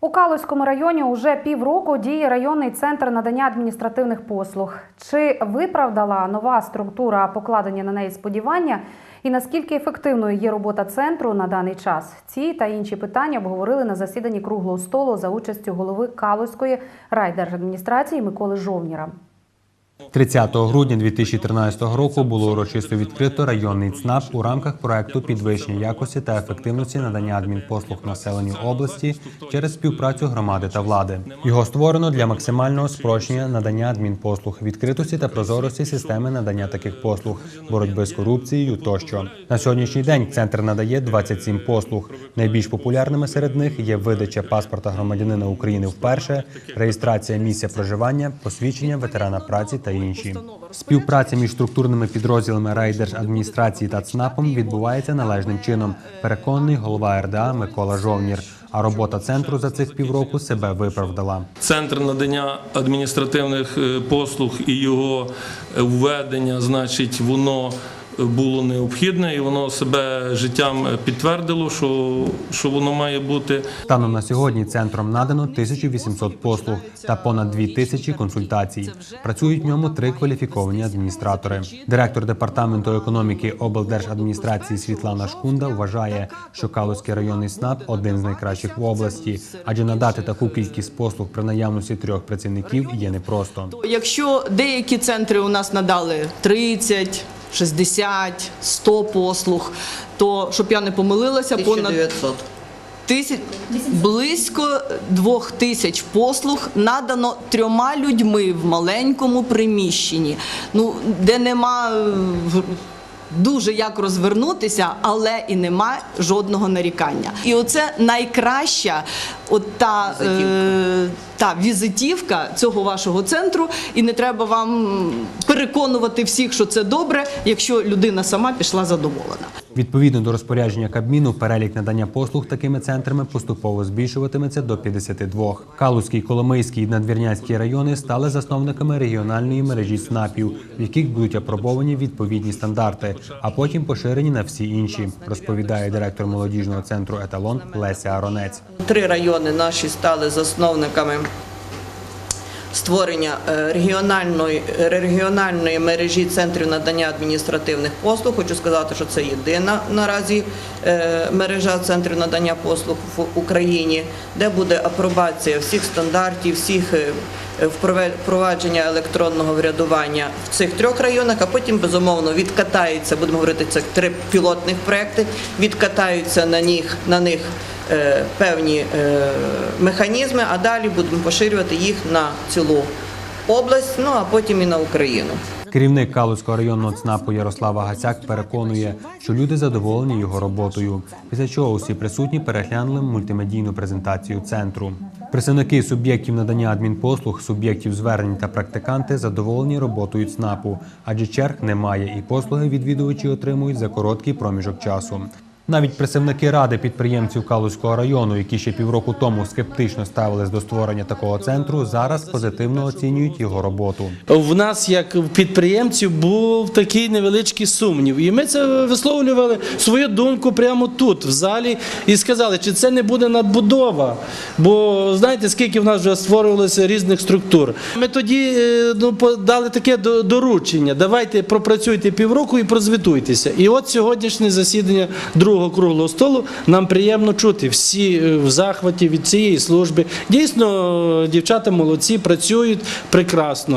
У Калузькому районі уже півроку діє районний центр надання адміністративних послуг. Чи виправдала нова структура покладення на неї сподівання? І наскільки ефективною є робота центру на даний час? Ці та інші питання обговорили на засіданні круглого столу за участю голови Калузької райдержадміністрації Миколи Жовніра. 30 грудня 2013 року було урочисто відкрито районний ЦНАП у рамках проекту підвищення якості та ефективності надання адмінпослуг населенню області через співпрацю громади та влади. Його створено для максимального спрощення надання адмінпослуг, відкритості та прозорості системи надання таких послуг, боротьби з корупцією тощо. На сьогоднішній день центр надає 27 послуг. Найбільш популярними серед них є видача паспорта громадянина України вперше, реєстрація місця проживання, посвідчення ветерана праці та інші. Співпраця між структурними підрозділами райдержадміністрації та ЦНАПом відбувається належним чином. Переконаний голова РДА Микола Жовнір. А робота центру за цих півроку себе виправдала. Центр надання адміністративних е, послуг і його е, введення, значить, воно було необхідне і воно себе життям підтвердило, що, що воно має бути. Станом на сьогодні центром надано 1800 послуг та понад 2000 консультацій. Працюють в ньому три кваліфіковані адміністратори. Директор департаменту економіки облдержадміністрації Світлана Шкунда вважає, що Калузький районний СНАП один з найкращих в області, адже надати таку кількість послуг при наявності трьох працівників є непросто. Якщо деякі центри у нас надали 30, 60, 100 послуг, то щоб я не помилилася, понад 1900. тисяч близько двох тисяч послуг надано трьома людьми в маленькому приміщенні. Ну де нема. Дуже як розвернутися, але і нема жодного нарікання. І оце найкраща от та, е, та візитівка цього вашого центру. І не треба вам переконувати всіх, що це добре, якщо людина сама пішла задоволена. Відповідно до розпорядження Кабміну, перелік надання послуг такими центрами поступово збільшуватиметься до 52. Калузький, Коломийський і Надвірнянський райони стали засновниками регіональної мережі СНАПів, в яких будуть апробовані відповідні стандарти, а потім поширені на всі інші, розповідає директор молодіжного центру Еталон Леся Аронець. Три райони наші стали засновниками створення е, регіональної, регіональної мережі центрів надання адміністративних послуг. Хочу сказати, що це єдина наразі е, мережа центрів надання послуг в Україні, де буде апробація всіх стандартів, всіх е, впровадження електронного врядування в цих трьох районах, а потім безумовно відкатаються, будемо говорити, це три пілотних проекти, відкатаються на них на них е, певні е, механізми, а далі будемо поширювати їх на цілу область, ну а потім і на Україну. Керівник Калуцького районного ЦНАПу Ярослава Гацяк переконує, що люди задоволені його роботою. Після чого усі присутні переглянули мультимедійну презентацію центру. Представники суб'єктів надання адмінпослуг, суб'єктів звернень та практиканти задоволені роботою ЦНАПу, адже черг немає і послуги відвідувачі отримують за короткий проміжок часу. Навіть представники ради підприємців Калузького району, які ще півроку тому скептично ставились до створення такого центру, зараз позитивно оцінюють його роботу. В нас, як підприємців, був такий невеличкий сумнів. І ми це висловлювали свою думку прямо тут, в залі, і сказали, чи це не буде надбудова. Бо знаєте, скільки в нас вже створювалося різних структур. Ми тоді е, ну, дали таке до- доручення. Давайте пропрацюйте півроку і прозвітуйтеся. І от сьогоднішнє засідання другого круглого столу нам приємно чути. Всі е, в захваті від цієї служби. Дійсно, дівчата молодці, працюють прекрасно.